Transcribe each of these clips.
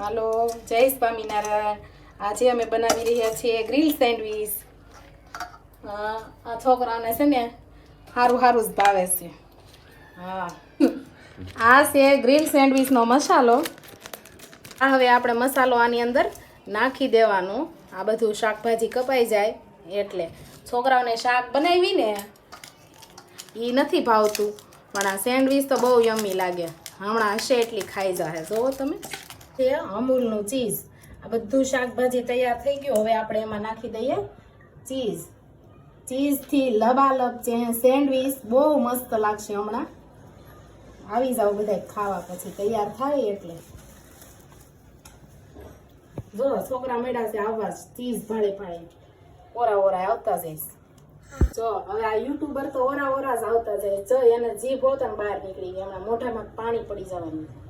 હાલો, જય સ્વામિનારાયણ. આજે અમે બનાવી રહ્યા છીએ ગ્રીલ સેન્ડવીચ. આ છોકરાને છે ને સારું સારું જ ભાવે છે. હા. આ છે ગ્રીલ સેન્ડવીચનો મસાલો. આ હવે આપણે મસાલો આની અંદર નાખી દેવાનું. આ બધું શાકભાજી કપાઈ જાય એટલે. છોકરાઓને શાક બનાવીને એ નથી ભાવતું. પણ આ સેન્ડવીચ તો બહુ યમ્મી લાગે. હમણાં હશે એટલી ખાઈ જાય જોવો તમે. છે, અમૂલનું ચીઝ. આ બધું શાકભાજી તૈયાર થઈ ગયું. હવે આપણે એમાં નાખી દઈએ ચીઝ. ચીઝથી લબાલબ સેન્ડવીચ બહુ મસ્ત લાગશે હમણાં. આવી જાવ બધા ખાવા પછી. તૈયાર થાય એટલે. જો, છોકરા મેળા છે આવવા ચીઝ ભાડે ભાડે. ઓરા ઓરા આવતા જઈશ. જો, હવે આ યુટ્યુબર તો ઓરા ઓરા જ આવતા જાય. જો, એને જીભ હોત બહાર નીકળી ગઈ. હમણાં મોઢામાં પાણી પડી જવાનું.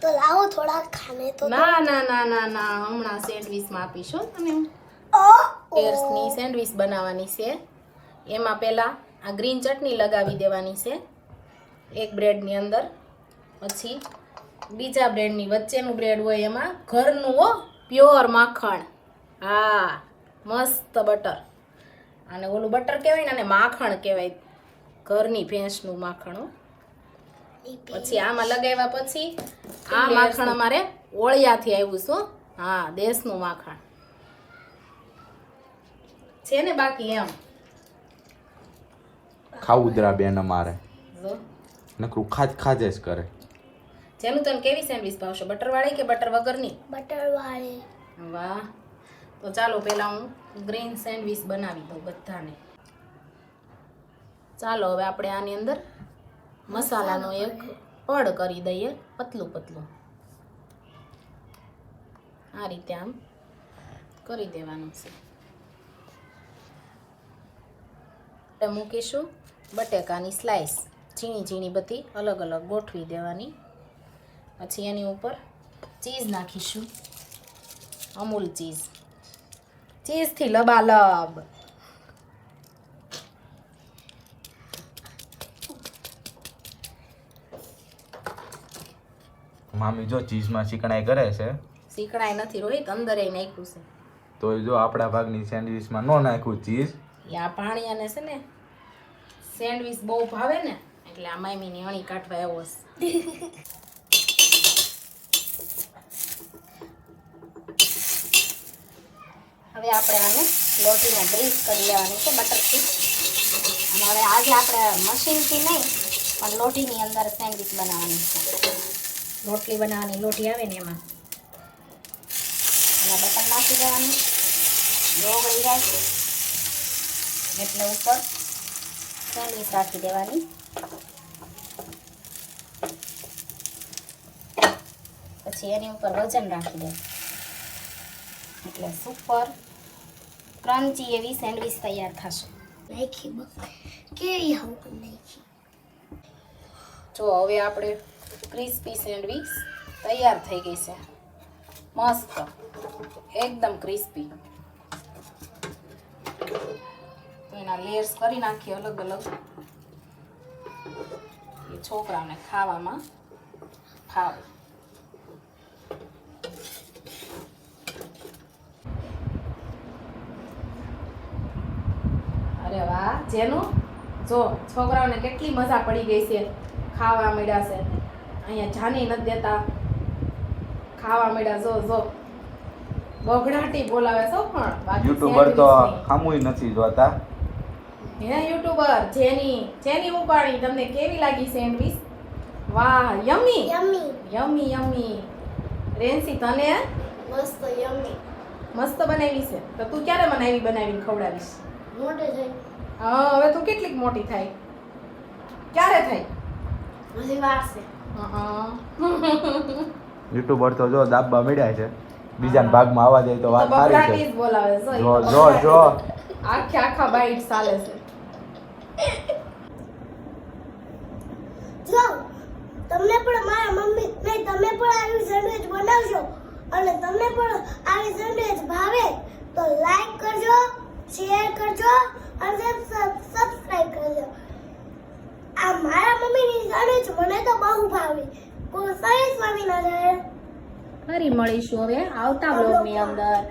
તો લાવો થોડા ખાને તો ના ના ના ના ના હમણાં સેન્ડવિચમાં આપીશું તમે. પેર્સની સેન્ડવિચ બનાવવાની છે. એમાં પહેલા આ ગ્રીન ચટણી લગાવી દેવાની છે એક બ્રેડની અંદર. પછી બીજા બ્રેડની વચ્ચેનું બ્રેડ હોય એમાં ઘરનું હો પ્યોર માખણ. હા મસ્ત બટર. અને ઓલું બટર કહેવાય ને અને માખણ કહેવાય. ઘરની ભેંસનું માખણ હો. પછી આમાં લગાવ્યા પછી આ માખણ અમારે ઓળિયાથી આવ્યું છું હા. દેશનું માખણ. છે ને બાકી એમ? ખાઉદરા બેન અમારે. નકરું ખાજ ખાજે જ કરે. જેનું તને કેવી સેન્ડવિચ ભાવશો બટર વાળી કે બટર વગરની? બટર વાળી વાહ. તો ચાલો પહેલા હું ગ્રીન સેન્ડવિચ બનાવી દઉં બધાને. ચાલો હવે આપણે આની અંદર મસાલાનો એક પડ કરી દઈએ પતલું પતલું. આ રીતે આમ કરી દેવાનું છે. આપણે મૂકીશું બટેકાની સ્લાઈસ ઝીણી ઝીણી બધી અલગ અલગ ગોઠવી દેવાની. પછી એની ઉપર ચીઝ નાખીશું. અમૂલ ચીઝ ચીઝથી લબાલબ. મામી જો ચીઝમાં ચીકણાઈ કરે છે. શીકણાય નથી રોહિત અંદર નાખ્યું છે. તો જો આપણા ભાગની સેન્ડવીચમાં નો નાખ્યું ચીઝ. એ આ ભાણિયાને છે ને સેન્ડવીચ બહુ ભાવે ને એટલે આ મામીની અણી કાઢવા આવ્યો છે. હવે આપણે આને લોટીને બ્રીઝ કરી લેવાની છે બટરથી. અને હવે આજે આપણે મશીનથી નહીં પણ લોટીની અંદર સેન્ડવીચ બનાવવાની છે. રોટલી બનાવવાની લોટી આવે ને એમાં. એમાં બટન નાખી દેવાનું ડોગળી રાખી એટલે ઉપર સેન્ડવીચ રાખી દેવાની. પછી એની ઉપર વજન રાખી દે એટલે સુપર ક્રંચી એવી સેન્ડવીચ તૈયાર થશે. નાખી કેવી હું નાખી? જો હવે આપણે ક્રિસ્પી સેન્ડવીચ તૈયાર થઈ ગઈ છે. મસ્ત. એકદમ ક્રિસ્પી. એના લેયર્સ કરી નાખીએ અલગ અલગ. એ ખાવામાં ફાવે. અરે વાહ, જેનું? જો, છોકરાઓને કેટલી મજા પડી ગઈ છે. ખાવા મળ્યા છે. અહીંયા જાની નથી દેતા. ખાવા મળ્યા જો જો. બગડાટી બોલાવે છો પણ. યુટ્યુબર તો ખામુય નથી જોતા. હે યુટ્યુબર જેની જેની ઉપાડી તમને કેવી લાગી સેન્ડવિચ? વાહ યમી. યમી. યમી યમી. રેન્સી તને? મસ્ત યમી. મસ્ત બનાવી છે. તો તું ક્યારે મને આવી બનાવીને ખવડાવીશ? મોટી થઈ. હા હવે તું કેટલીક મોટી થાય? ક્યારે થાય? હજી વાર છે. યુટ્યુબર તો જો દાબા મળ્યા છે. બીજાના ભાગમાં આવવા જાય તો વાત સારી છે. જો, જો જો. આખે આખા બાઈટ ચાલે છે. જો તમને પણ મારા મમ્મી નહીં તમે પણ આવી સેન્ડવિચ બનાવશો અને તમને પણ આવી સેન્ડવિચ ભાવે તો લાઈક કરજો શેર કરજો અને સબસ્ક્રાઇબ કરજો. મમ્મીની મને તો બહુ ભાવે. કોઈ સ્વામિનારાયણ ફરી મળીશું હવે. આવતા બ્લોગની અંદર.